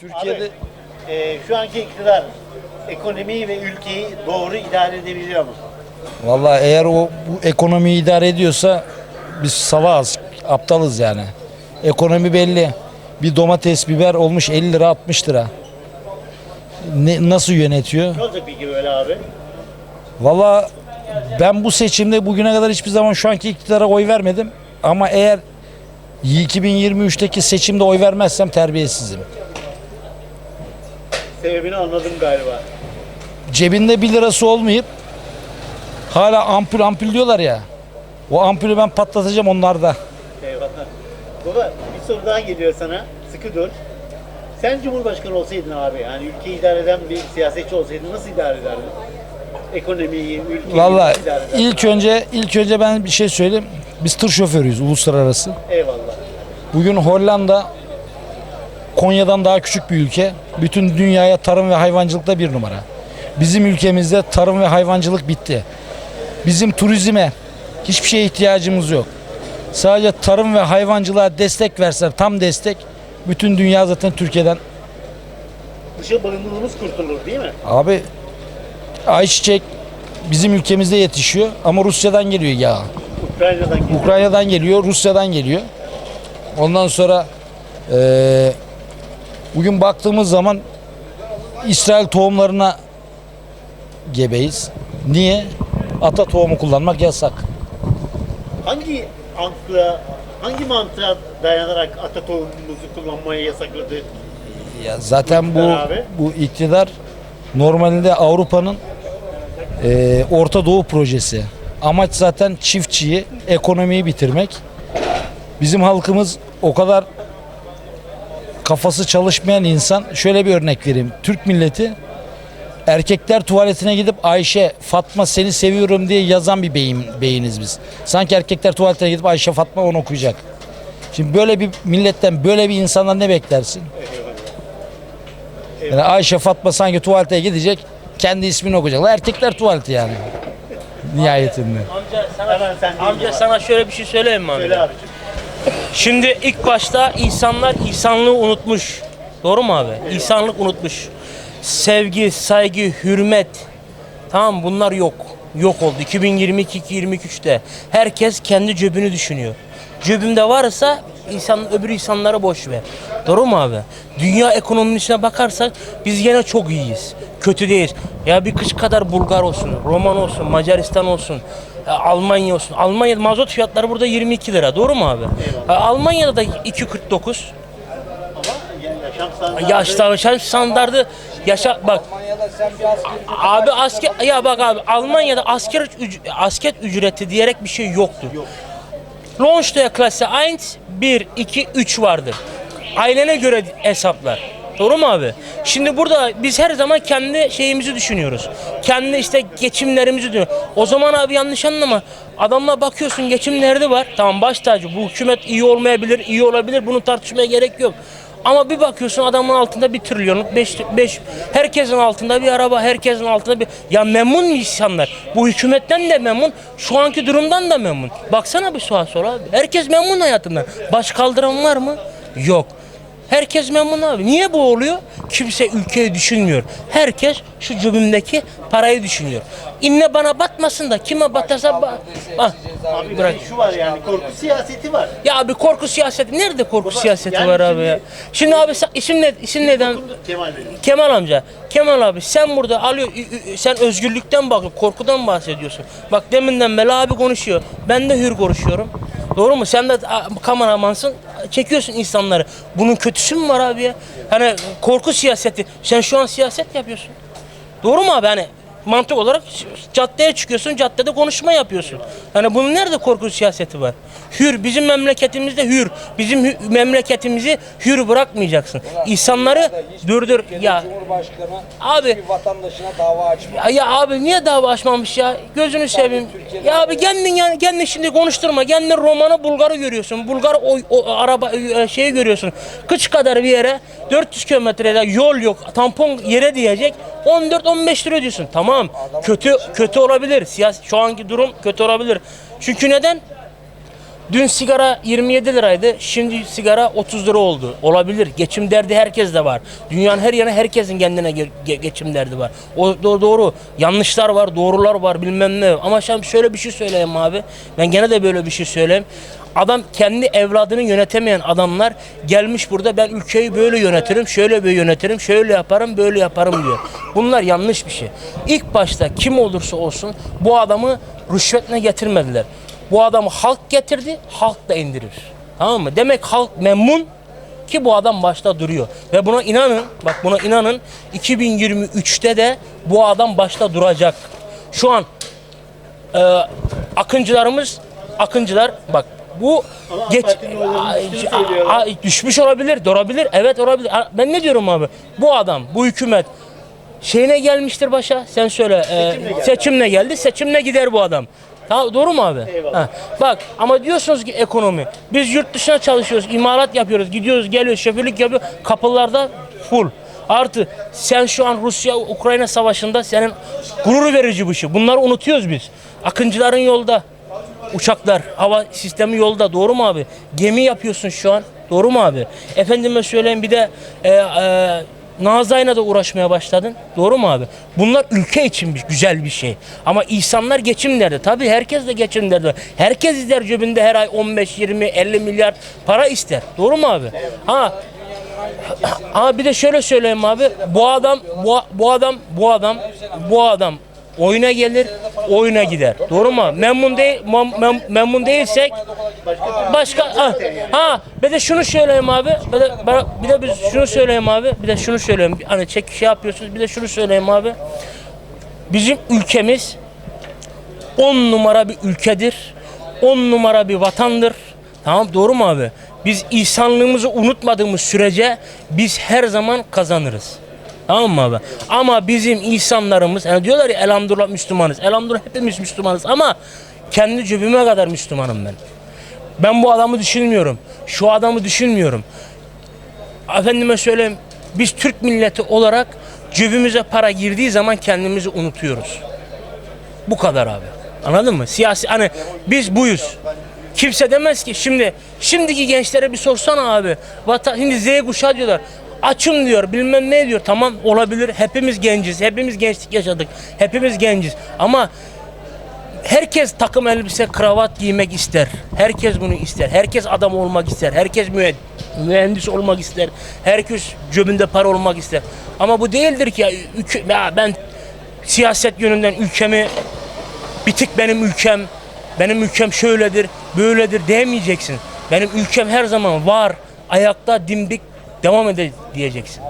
Türkiye'de Abi, e, şu anki iktidar ekonomiyi ve ülkeyi doğru idare edebiliyor mu? vallahi eğer o bu ekonomiyi idare ediyorsa biz salağız, aptalız yani. Ekonomi belli. Bir domates, biber olmuş 50 lira 60 lira. Ne, nasıl yönetiyor? Ne olacak peki böyle abi? Valla ben bu seçimde bugüne kadar hiçbir zaman şu anki iktidara oy vermedim. Ama eğer 2023'teki seçimde oy vermezsem terbiyesizim. Sebebini anladım galiba. Cebinde 1 lirası olmayıp hala ampul ampul diyorlar ya. O ampulü ben patlatacağım onlarda. Eyvallah. Baba bir soru daha geliyor sana. Sıkı dur. Sen Cumhurbaşkanı olsaydın abi, yani ülkeyi idare eden bir siyasetçi olsaydın nasıl idare ederdin? Ekonomiyi, ülkeyi Valla nasıl idare ederdin? ilk önce ilk önce ben bir şey söyleyeyim. Biz tır şoförüyüz uluslararası. Eyvallah. Bugün Hollanda Konya'dan daha küçük bir ülke. Bütün dünyaya tarım ve hayvancılıkta bir numara. Bizim ülkemizde tarım ve hayvancılık bitti. Bizim turizme hiçbir şeye ihtiyacımız yok. Sadece tarım ve hayvancılığa destek verseler, tam destek, bütün dünya zaten Türkiye'den. Dışa bağımlılığımız kurtulur değil mi? Abi ayçiçek bizim ülkemizde yetişiyor ama Rusya'dan geliyor yağ. Ukrayna'dan geliyor. Ukrayna'dan geliyor, Rusya'dan geliyor. Ondan sonra eee, bugün baktığımız zaman İsrail tohumlarına gebeyiz. Niye? Ata tohumu kullanmak yasak. Hangi akla, hangi mantığa dayanarak ata tohumumuzu kullanmaya yasakladı? Ya zaten bu abi. bu iktidar normalde Avrupa'nın eee, Orta Doğu projesi. Amaç zaten çiftçiyi, ekonomiyi bitirmek. Bizim halkımız o kadar kafası çalışmayan insan. Şöyle bir örnek vereyim. Türk milleti erkekler tuvaletine gidip Ayşe, Fatma seni seviyorum diye yazan bir beyin, beyiniz biz. Sanki erkekler tuvaletine gidip Ayşe, Fatma onu okuyacak. Şimdi böyle bir milletten, böyle bir insandan ne beklersin? Yani Ayşe, Fatma sanki tuvalete gidecek, kendi ismini okuyacaklar. Erkekler tuvaleti yani. Nihayetinde. Amca sana, amca sana şöyle bir şey söyleyeyim mi amca? Söyle abicim. Şimdi ilk başta insanlar insanlığı unutmuş. Doğru mu abi? İnsanlık unutmuş. Sevgi, saygı, hürmet. Tamam bunlar yok. Yok oldu. 2022-2023'te herkes kendi cebini düşünüyor. Cebimde varsa insan öbür insanlara boş ver. Doğru mu abi? Dünya ekonomisine bakarsak biz yine çok iyiyiz. Kötü değiliz. Ya bir kış kadar Bulgar olsun, Roman olsun, Macaristan olsun, Almanya olsun. Almanya'da mazot fiyatları burada 22 lira. Doğru mu abi? E, Almanya'da da 2.49. Yaşam yaşam standardı yaşa bak abi asker ya bak abi Almanya'da asker asker ücreti diyerek bir şey yoktur. Lohnsteuer klası 1 1 2 3 vardır. Ailene göre hesaplar. Doğru mu abi? Şimdi burada biz her zaman kendi şeyimizi düşünüyoruz. Kendi işte geçimlerimizi düşünüyoruz. O zaman abi yanlış anlama. Adamla bakıyorsun geçim nerede var? Tamam baş tacı. Bu hükümet iyi olmayabilir, iyi olabilir. Bunu tartışmaya gerek yok. Ama bir bakıyorsun adamın altında bir trilyonluk, beş, beş, herkesin altında bir araba, herkesin altında bir... Ya memnun mu insanlar? Bu hükümetten de memnun, şu anki durumdan da memnun. Baksana bir sağa sola abi. Herkes memnun hayatından. Baş kaldıran var mı? Yok. Herkes memnun abi. Niye bu oluyor? Kimse ülkeyi düşünmüyor. Herkes şu cebimdeki parayı düşünüyor. İnne bana batmasın da kime batarsa ba- Ah, Abi bırak. şu var yani korku siyaseti var. Ya abi korku siyaseti nerede korku Baba, siyaseti yani var abi şimdi- ya? Şimdi abi isim ne isim neden? Kemal Bey. Kemal amca. Kemal abi sen burada alıyor sen özgürlükten bak korkudan bahsediyorsun. Bak deminden beri abi konuşuyor. Ben de hür konuşuyorum. Doğru mu? Sen de kameramansın. Çekiyorsun insanları. Bunun kötüsü mü var abi ya? Hani korku siyaseti. Sen şu an siyaset yapıyorsun. Doğru mu abi? Hani mantık olarak caddeye çıkıyorsun, caddede konuşma yapıyorsun. Hani bunun nerede korku siyaseti var? Hür, bizim memleketimizde hür. Bizim hü- memleketimizi hür bırakmayacaksın. İnsanları dur dur ya. Abi vatandaşına dava açma. ya, ya abi niye dava açmamış ya? Gözünü seveyim. Ya abi kendin yani kendin şimdi konuşturma. Kendin Roman'ı Bulgar'ı görüyorsun. Bulgar o, o araba e, şeyi görüyorsun. Kıç kadar bir yere 400 kilometrede yol yok. Tampon yere diyecek. 14-15 lira diyorsun. Tamam. Kötü kötü olabilir. Siyasi şu anki durum kötü olabilir. Çünkü neden? Dün sigara 27 liraydı. Şimdi sigara 30 lira oldu. Olabilir. Geçim derdi herkes de var. Dünyanın her yanı herkesin kendine ge- ge- geçim derdi var. O do- doğru. Yanlışlar var, doğrular var bilmem ne. Ama şimdi şöyle bir şey söyleyeyim abi. Ben gene de böyle bir şey söyleyeyim. Adam kendi evladını yönetemeyen adamlar gelmiş burada ben ülkeyi böyle yönetirim, şöyle böyle yönetirim, şöyle yaparım, böyle yaparım diyor. Bunlar yanlış bir şey. İlk başta kim olursa olsun bu adamı rüşvetle getirmediler. Bu adamı halk getirdi, halk da indirir. Tamam mı? Demek halk memnun ki bu adam başta duruyor. Ve buna inanın, bak buna inanın 2023'te de bu adam başta duracak. Şu an e, akıncılarımız, akıncılar bak bu Ama geç düştüğünü a- a- düşmüş olabilir, olabilir. Evet olabilir. Ben ne diyorum abi? Bu adam, bu hükümet şeyine gelmiştir başa. Sen söyle. e, Seçimle geldi. seçimle geldi. Seçimle gider bu adam. Tamam doğru mu abi? Eyvallah. Ha, Bak ama diyorsunuz ki ekonomi. Biz yurt dışına çalışıyoruz, imalat yapıyoruz, gidiyoruz, geliyoruz, şoförlük yapıyoruz. Kapılarda full. Artı sen şu an Rusya Ukrayna savaşında senin gurur verici bu şey. Bunları unutuyoruz biz. Akıncıların yolda. Uçaklar, hava sistemi yolda. Doğru mu abi? Gemi yapıyorsun şu an. Doğru mu abi? Efendime söyleyeyim bir de e, e, Nazay'la da uğraşmaya başladın. Doğru mu abi? Bunlar ülke için bir, güzel bir şey. Ama insanlar geçim derdi. Tabii herkes de geçim derdi. Herkes ister cebinde her ay 15, 20, 50 milyar para ister. Doğru mu abi? Ha Ama bir de şöyle söyleyeyim abi. Bu adam bu, bu adam bu adam bu adam oyuna gelir, oyuna gider. Doğru mu? Memnun değil mem- mem- memnun değilsek başka ha, bir de şunu söyleyeyim abi. Bir de bir de biz şunu söyleyeyim abi. Bir de şunu söyleyeyim. Hani çek şey yapıyorsunuz. Bir de şunu söyleyeyim abi. Bizim ülkemiz 10 numara bir ülkedir. 10 numara bir vatandır. Tamam doğru mu abi? Biz insanlığımızı unutmadığımız sürece biz her zaman kazanırız. Tamam mı abi? Ama bizim insanlarımız, yani diyorlar ya elhamdülillah Müslümanız. Elhamdülillah hepimiz Müslümanız ama kendi cebime kadar Müslümanım ben. Ben bu adamı düşünmüyorum. Şu adamı düşünmüyorum. Efendime söyleyeyim biz Türk milleti olarak cebimize para girdiği zaman kendimizi unutuyoruz. Bu kadar abi. Anladın mı? Siyasi hani biz buyuz. Kimse demez ki şimdi şimdiki gençlere bir sorsana abi. Vatan şimdi Z kuşağı diyorlar. Açım diyor bilmem ne diyor. Tamam olabilir. Hepimiz genciz. Hepimiz gençlik yaşadık. Hepimiz genciz. Ama herkes takım elbise, kravat giymek ister. Herkes bunu ister. Herkes adam olmak ister. Herkes mühendis olmak ister. Herkes cebinde para olmak ister. Ama bu değildir ki ya, ya ben siyaset yönünden ülkemi bir tık benim ülkem, benim ülkem şöyledir, böyledir demeyeceksin. Benim ülkem her zaman var, ayakta dimdik devam ede diyeceksin.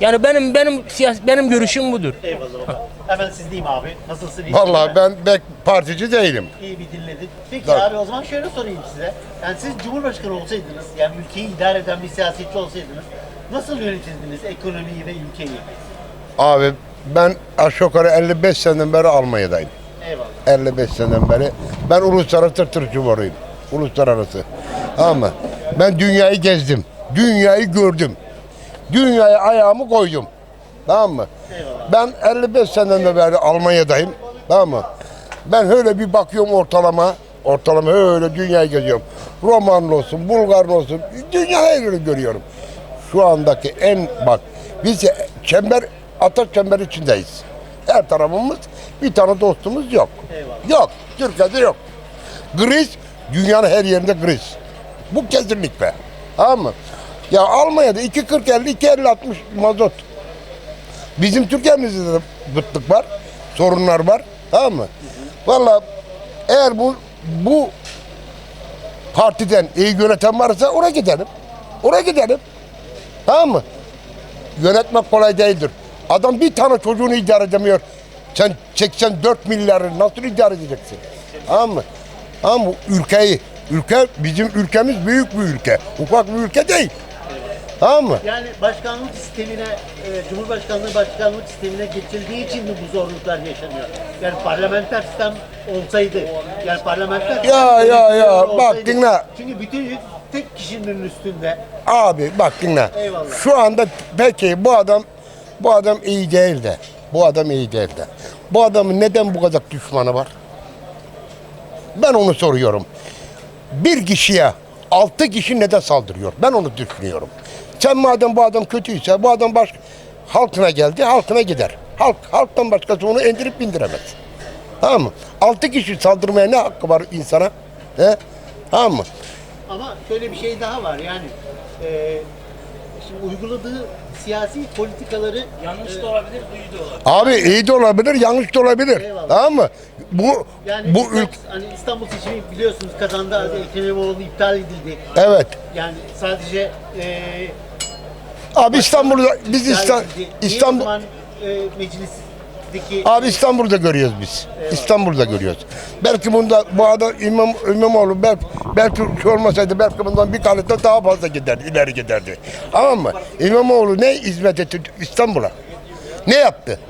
Yani benim benim siyasi benim görüşüm budur. Eyvallah baba. Hemen sizdeyim abi. Nasılsın? İyi Vallahi ben pek partici değilim. İyi bir dinledik. Peki Evet. abi o zaman şöyle sorayım size. Yani siz Cumhurbaşkanı olsaydınız, yani ülkeyi idare eden bir siyasetçi olsaydınız nasıl yönetirdiniz ekonomiyi ve ülkeyi? Abi ben aşağı yukarı 55 seneden beri Almanya'dayım. Eyvallah. 55 seneden beri. Ben uluslararası tır cumhuruyum. Uluslararası. Ama ben dünyayı gezdim. Dünyayı gördüm. Dünyaya ayağımı koydum. Tamam mı? Ben 55 seneden beri Almanya'dayım. Tamam mı? Ben öyle bir bakıyorum ortalama. Ortalama öyle dünyayı geziyorum. Romanlı olsun, Bulgarlı olsun. Dünya her yeri görüyorum. Şu andaki en bak biz çember atak çember içindeyiz. Her tarafımız bir tane dostumuz yok. Yok. Türkiye'de yok. Kriz dünyanın her yerinde kriz. Bu kesinlikle. Tamam mı? Ya Almanya'da 2.40 50 2.50 60 mazot. Bizim Türkiye'mizde de bıtlık var. Sorunlar var. Tamam mı? Valla eğer bu bu partiden iyi yöneten varsa oraya gidelim. Oraya gidelim. Tamam mı? Yönetmek kolay değildir. Adam bir tane çocuğunu idare edemiyor. Sen 84 milyarı nasıl idare edeceksin? Tamam mı? Tamam mı? Ülkeyi, ülke bizim ülkemiz büyük bir ülke. Ufak bir ülke değil. Tamam mı? Yani başkanlık sistemine, e, Cumhurbaşkanlığı başkanlık sistemine geçildiği için mi bu zorluklar yaşanıyor? Yani parlamenter sistem olsaydı, yani parlamenter Ya, sistem ya, ya, olsaydı- bak dinle. Çünkü bütün yük tek kişinin üstünde. Abi bak dinle. Eyvallah. Şu anda peki bu adam bu adam iyi değil de. Bu adam iyi değil de. Bu adamın neden bu kadar düşmanı var? Ben onu soruyorum. bir kişiye altı kişi neden saldırıyor? Ben onu düşünüyorum. Sen madem bu adam kötüyse bu adam baş halkına geldi, halkına gider. Halk halktan başkası onu indirip bindiremez. Tamam mı? Altı kişi saldırmaya ne hakkı var insana? He? Tamam mı? Ama şöyle bir şey daha var yani e, şimdi uyguladığı siyasi politikaları Yanlış da olabilir, duyu da olabilir. Abi iyi de olabilir, yanlış da olabilir. Eyvallah. Tamam mı? Bu yani bu İstanbul, ülke hani İstanbul seçimi biliyorsunuz kazandı Ekrem İmamoğlu iptal edildi. evet. Yani sadece e, Abi İstanbul'da biz iptal İstanbul e, meclisteki Abi İstanbul'da görüyoruz biz. İstanbul'da görüyoruz. Belki bunda bu adam İmam, İmamoğlu belki, belki şu olmasaydı belki bundan bir kalite daha fazla giderdi, ileri giderdi. Tamam mı? İmamoğlu ne hizmet etti İstanbul'a? Ne yaptı?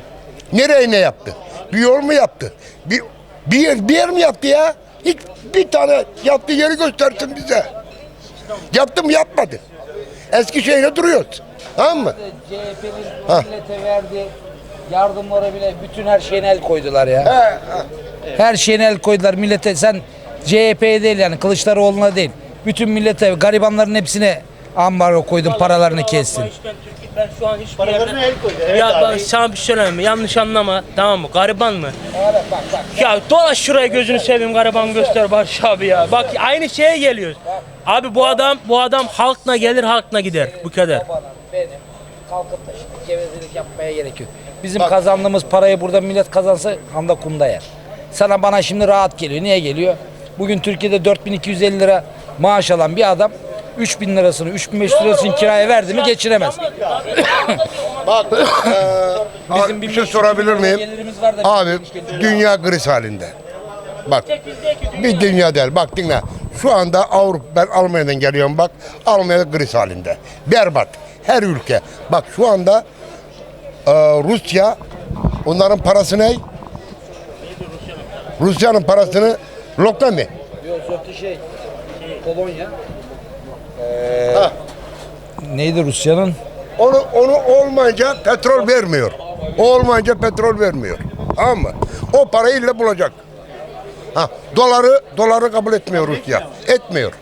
Nereye ne yaptı? Bir yol mu yaptı? Bir, bir, yer, bir yer mi yaptı ya? Hiç bir tane yaptığı yeri göstersin bize. Yaptı mı yapmadı. Eskişehir'e duruyoruz. Tamam mı? CHP'nin millete verdi yardımlara bile bütün her şeyine el koydular ya. He, he. Her şeyine el koydular millete. Sen CHP'ye değil yani Kılıçdaroğlu'na değil. Bütün millete, garibanların hepsine ambargo koydun, paralarını kestin. Ben, Türkiye- ben şu an hiçbir paralarına yerde... el koydu. Evet ya abi. bak sana bir şey söyleyeyim mi? Yanlış anlama. Tamam mı? Gariban mı? Bak bak. Ya dolaş şuraya gözünü seveyim gariban göster Barış abi ya. Bak aynı şeye geliyoruz. Abi bu adam bu adam halkla gelir halkla gider. Bu kadar. Benim kalkıp da şimdi gevezelik yapmaya gerek yok. Bizim kazandığımız parayı burada millet kazansa handa kumda yer. Sana bana şimdi rahat geliyor. Niye geliyor? Bugün Türkiye'de 4250 lira maaş alan bir adam 3000 lirasını, 3500 lirasını kiraya verdi mi geçiremez. Bak, eee, Bizim bir şey 1500 sorabilir miyim? gelirimiz var da Abi dünya kriz halinde. Bak bir dünya değil. Bak dinle. Şu anda Avrupa ben Almanya'dan geliyorum bak. Almanya kriz halinde. Berbat. Her ülke. Bak şu anda eee, Rusya onların parası ne? Rusya'nın parasını lokta mı? Yok sörtü şey, Polonya. Ha. Neydi Rusya'nın? Onu onu olmayınca petrol vermiyor. Olmayınca petrol vermiyor. Tamam mı? O parayı illa bulacak. Ha, doları doları kabul etmiyor Rusya. Etmiyor.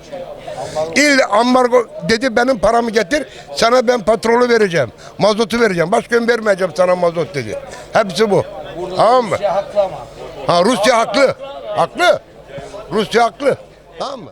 İlla ambargo dedi benim paramı getir. Sana ben petrolü vereceğim. Mazotu vereceğim. Başka vermeyeceğim sana mazot dedi. Hepsi bu. Tamam mı? Rusya haklı ama. Ha Rusya haklı. Haklı. Rusya haklı. Tamam mı?